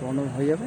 পনেরো হয়ে যাবে।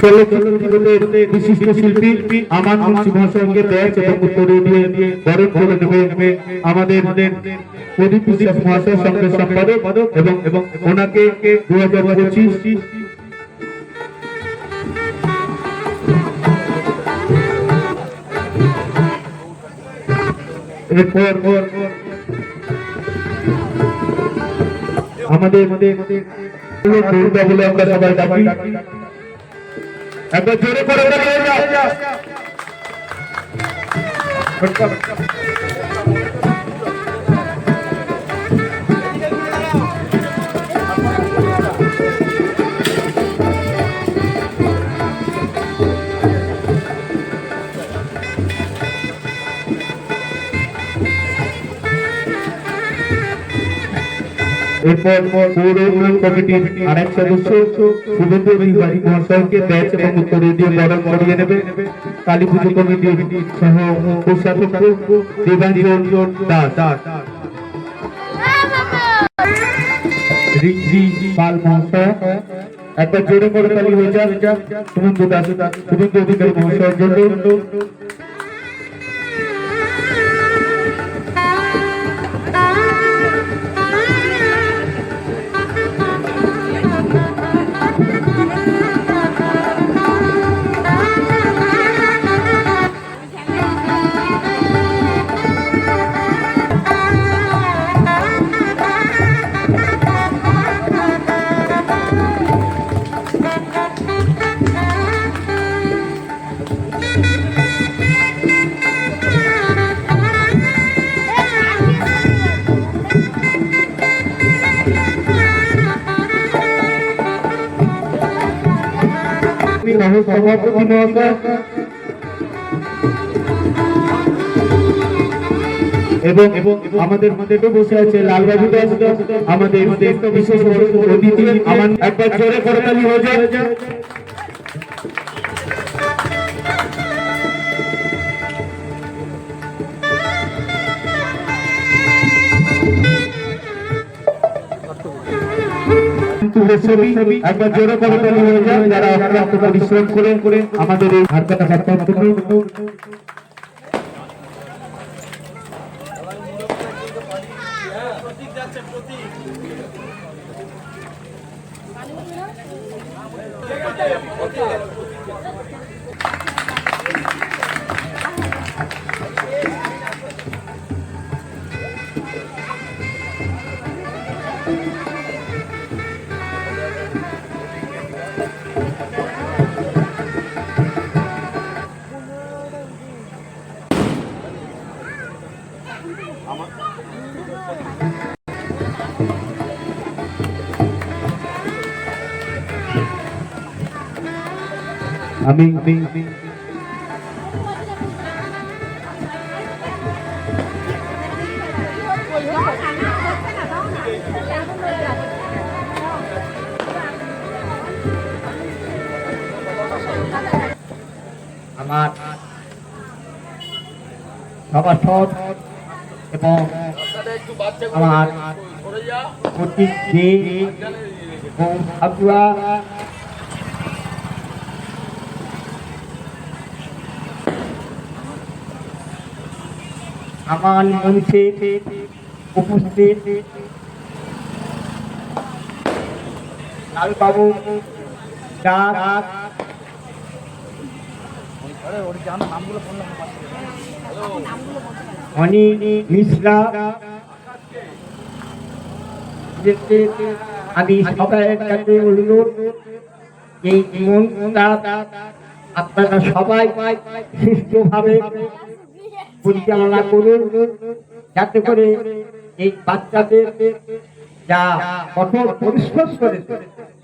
চলচ্চিত্রের বিশিষ্ট শিল্পী আমার মুন্সি মহাশয়কে ব্যাচ এবং উত্তরে দিয়ে বরণ করে নেবে আমাদের প্রদীপ বিশ্বাস মহাশয় সঙ্গে সম্পাদক এবং এবং ওনাকে দু হাজার পঁচিশ এরপর আমাদের আমাদের আমরা সবাই ডাকি। একবার জোরে করে বলে এরপর পৌর উন্নয়ন কমিটির আরেক সদস্য, শুভেন্দু অধিকারী মহাশয়কে ব্যাচ এবং উত্তরে দিয়ে বরণ করিয়ে নেবে। কালী পুজো কমিটির সহ কোষাধ্যক্ষ দেবাঞ্জন দাস। রিদ্রি পাল মহাশয়, একবার জোরে করে তালি হয়ে যা শুভেন্দু দাস, শুভেন্দু অধিকারী মহাশয়ের জন্য। সহ সভাপতি মহাশয় এবং আমাদের মধ্যে বসে আছে লালবাবু দাস। আমাদের আমাদের বিশেষ অতিথি আমার একবার জোরে করতালি হয়ে যায় ছবি একবার জোরে করে তালি হয়ে যায় যারা অক্লান্ত পরিশ্রম করে করে আমাদের এই হারকাটা সপ্তাহ আমি আমি। আমার সভাসদ এবং আমার প্রতীক দে এবং আবুয়া আমার মঞ্চে উপস্থিত লালবাবু দাস। অনি মিশ্রা। আমি সবাইয়ের কাছে অনুরোধ, এই মনটা আপনারা সবাই সুস্থভাবে পরিচালনা করুন, যাতে করে এই বাচ্চাদের যা কঠোর পরিশ্রম করেছে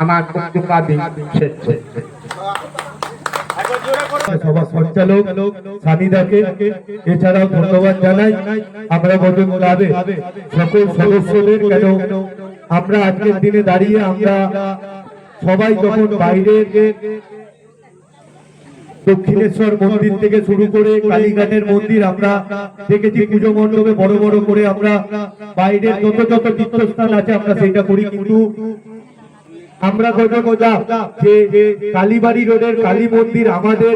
আমার শেষ দক্ষিণেশ্বর মন্দির থেকে শুরু করে কালীঘাটের মন্দির আমরা দেখেছি, পুজো মণ্ডপে বড় বড় করে আমরা বাইরের যত যত তীর্থস্থান আছে আমরা সেটা করি, কিন্তু আমরা গোজা যে কালীবাড়ি রোডের কালী মন্দির আমাদের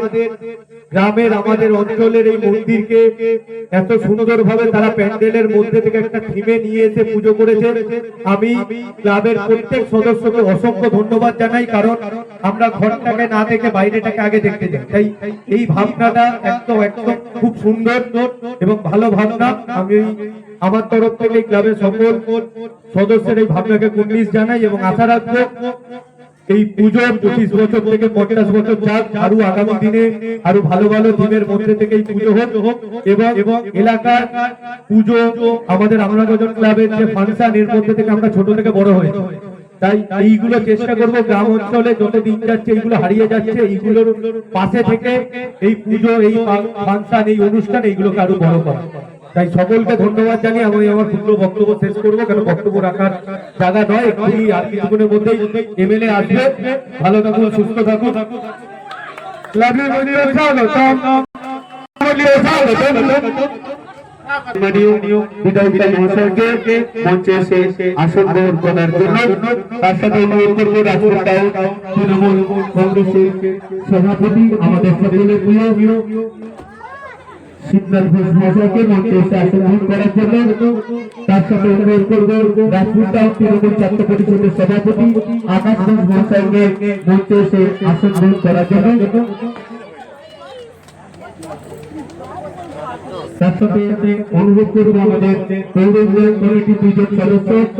গ্রামের আমাদের অঞ্চলের এই মন্দিরকে এত সুন্দরভাবে তারা প্যান্ডেলের মধ্যে থেকে একটা থিমে নিয়ে এসে পুজো করেছে। আমি ক্লাবের প্রত্যেক সদস্যকে অসংখ্য ধন্যবাদ জানাই কারণ আমরা ঘরটাকে না দেখে বাইরেটাকে আগে দেখতে যাই। তাই এই ভাবনাটা একদম একদম খুব সুন্দর এবং ভালো ভাবনা। আমি আমার তরফ থেকে ক্লাবের সকল সদস্যের এই ভাবনাকে কুর্নিশ জানাই এবং আশা রাখব এই পুজো পঁচিশ বছর থেকে পঞ্চাশ বছর যাক, আরও আগামী দিনে, আরও ভালো ভালো দিনের মধ্যে থেকে এই পুজো হোক। এবং এলাকার পুজো আমাদের আমরাগজন ক্লাবের যে ফাংশন এর মধ্যে থেকে আমরা ছোট থেকে বড় হয়েছি। তাই এইগুলো চেষ্টা করব গ্রাম অঞ্চলে যত দিন যাচ্ছে এইগুলো হারিয়ে যাচ্ছে, এইগুলোর পাশে থেকে এই পুজো, এই ফাংশন এই অনুষ্ঠান এইগুলোকে আরও বড় করা। তাই সকলকে ধন্যবাদ জানিয়ে আমি আমার ক্ষুদ্র বক্তব্য শেষ করব, কেন বক্তব্য রাখার জায়গা নয় এক্ষুনি আর কিছুক্ষণের মধ্যেই এমএলএ আসবে। ভালো থাকুন, সুস্থ থাকুন। তৃণমূল কংগ্রেসের সভাপতি, আমাদের সকলের প্রিয়। শিবনাথ ঘোষ মহাশয়কে মঞ্চে এসে আসন গ্রহণ করার জন্য তার সাথে অনুরোধ করব রাজপুর টাউন তৃণমূল ছাত্র পরিষদের সভাপতি আকাশ ঘোষ মহাশয়কে মঞ্চে এসে আসন গ্রহণ করার জন্য তার সাথে অনুরোধ করব আমাদের পৌর কমিটি দুজন সদস্য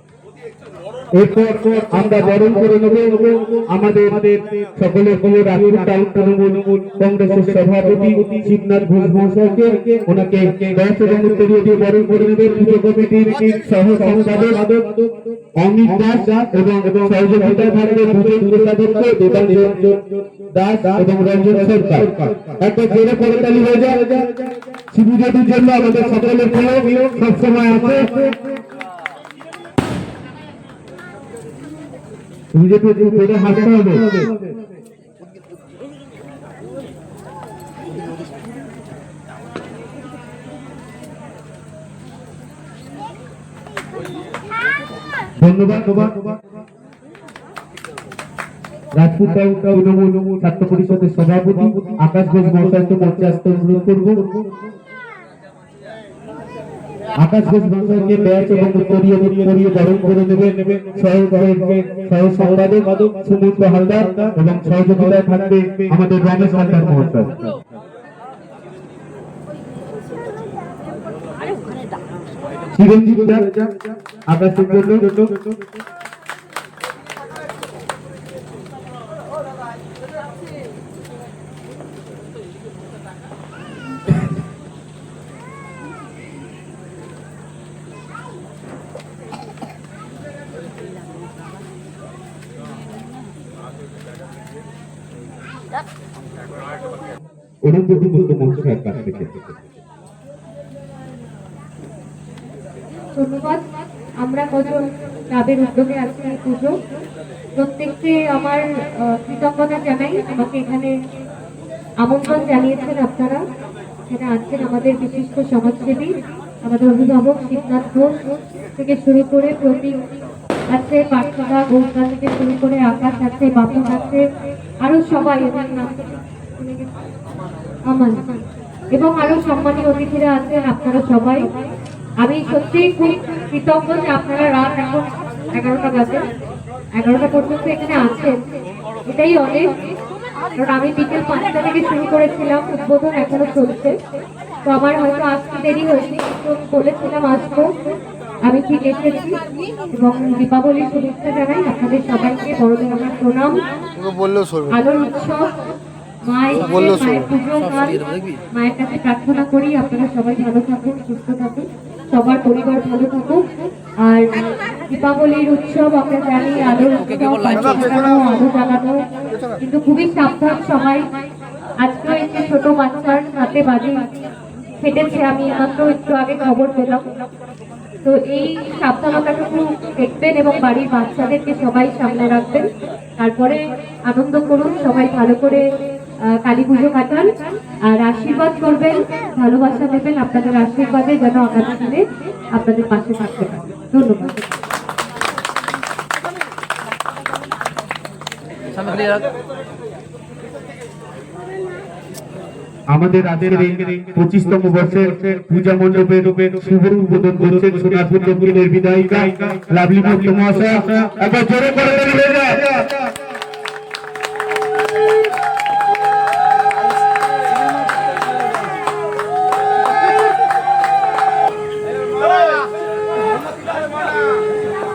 এরপর আমরা বরণ করে নেব। আমাদের সকলের কোনো রাজপুর টাউন তৃণমূল কংগ্রেসের সভাপতি শিবনাথ ঘোষ মহাশয়কে ওনাকে দশ এবং বরণ করে নেবে পুজো কমিটির সহ সম্পাদক অমিত দাস এবং সহযোগিতায় থাকবে দুজন প্রসাদক, দেবাঞ্জন দাস এবং রঞ্জন সরকার। একটা জোরে করতালি হয়ে যায় শিবুজের জন্য আমাদের সকলের প্রিয়, সবসময় আছে। ধন্যবাদ। রাজপুত ছাত্র পরিষদের সভাপতি আকাশ ঘোষ মহাশয়কে মঞ্চে আসতে অনুরোধ করব। আকাশ ঘোষ মহাশয়কে ব্যাচ এবং উত্তরীয় উত্তরীয় বরণ করে নেবে সহ সম্পাদক সুমন্ত হালদার এবং সহযোগিতায় থাকবে আমাদের রমেশ হালদার মহাশয় চিরঞ্জিত আকাশের জন্য অনুপ্রভু মন্ত্রের কাছ থেকে। ধন্যবাদ। আমরা কজন ক্লাবের উদ্যোগে আজকে এই পুজো। প্রত্যেককে আমার কৃতজ্ঞতা জানাই। আমাকে এখানে আমন্ত্রণ জানিয়েছেন আপনারা। এখানে আছেন আমাদের বিশিষ্ট সমাজসেবী, আমাদের অভিভাবক শিবনাথ ঘোষ থেকে শুরু করে প্রতীক আছে পাঠশালা গৌরদা থেকে শুরু করে আকাশ আছে বাপন আছে, আরও সবাই। এদের নাম আমান এবং আরও সম্মানীয় অতিথিরা আছেন আপনারা সবাই। আমি সত্যিই খুব কৃতজ্ঞ যে আপনারা রাত এখন এগারোটা বাজে। এগারোটা পর্যন্ত এখানে আছেন। এটাই অনেক। কারণ আমি বিকেল পাঁচটা থেকে শুরু করেছিলাম উদ্বোধন এখনও চলছে। তো আমার হয়তো আসতে দেরি হয়েছে কিন্তু বলেছিলাম আসব আমি ঠিক এসেছি। এবং দীপাবলির শুভেচ্ছা জানাই আপনাদের সবাইকে বড়দের আমার প্রণাম। আলোর উৎসব। মায়ের মায়ের মায়ের কাছে প্রার্থনা করি আপনারা সবাই ভালো থাকুন সুস্থ থাকুন সবার পরিবার ভালো থাকুক। আর দীপাবলির উৎসব আমরা জানি জ্বালানো, আলো জ্বালানো। কিন্তু খুবই সাবধান সবাই। আজকেও একটি ছোট বাচ্চার হাতে বাজি ফেটেছে আমি মাত্র একটু আগে খবর পেলাম। তো এই সাবধানতাটুকু দেখবেন এবং বাড়ির বাচ্চাদেরকে সবাই সামনে রাখবেন। তারপরে আনন্দ করুন সবাই ভালো করে কালী পুজো কাটান, আর আশীর্বাদ করবেন, ভালোবাসা দেবেন, আপনাদের আশীর্বাদে যেন আগামী দিনে আপনাদের পাশে থাকতে পারে। ধন্যবাদ। আমাদের এই পঁচিশতম বর্ষের পূজা মণ্ডপের শুভ উদ্বোধন করছেন সোনারপুর দক্ষিণের বিধায়িকা লাভলি মহাশয় একবার জোরে করে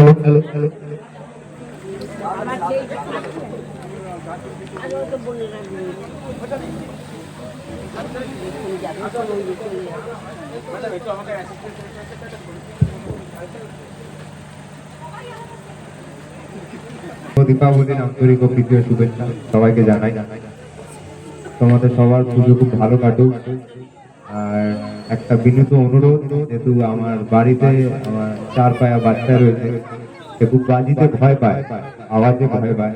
হ্যালো হ্যালো হ্যালো দীপাবলির আন্তরিক ও প্রীতীয় শুভেচ্ছা সবাইকে জানাই তোমাদের সবার পুজো খুব ভালো কাটুক। আর একটা বিনীত অনুরোধ, যেহেতু আমার বাড়িতে আমার চার পায়া বাচ্চা রয়েছে, সে খুব বাজিতে ভয় পায়, আওয়াজে ভয় পায়।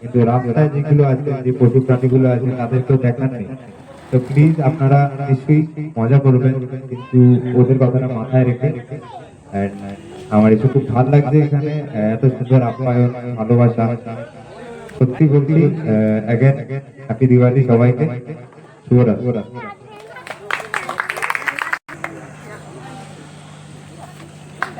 কিন্তু রাস্তায় যেগুলো আছে, যে পশু প্রাণীগুলো আছে তাদেরকেও দেখার নেই। তো প্লিজ আপনারা নিশ্চয়ই মজা করবেন, কিন্তু ওদের কথাটা মাথায় রেখে। আমার এসে খুব ভালো লাগছে এখানে, এত সুন্দর আপ্যায়ন, ভালোবাসা। সত্যি বলছি হ্যাপি দিওয়ালি সবাইকে। শুভরাত্রি।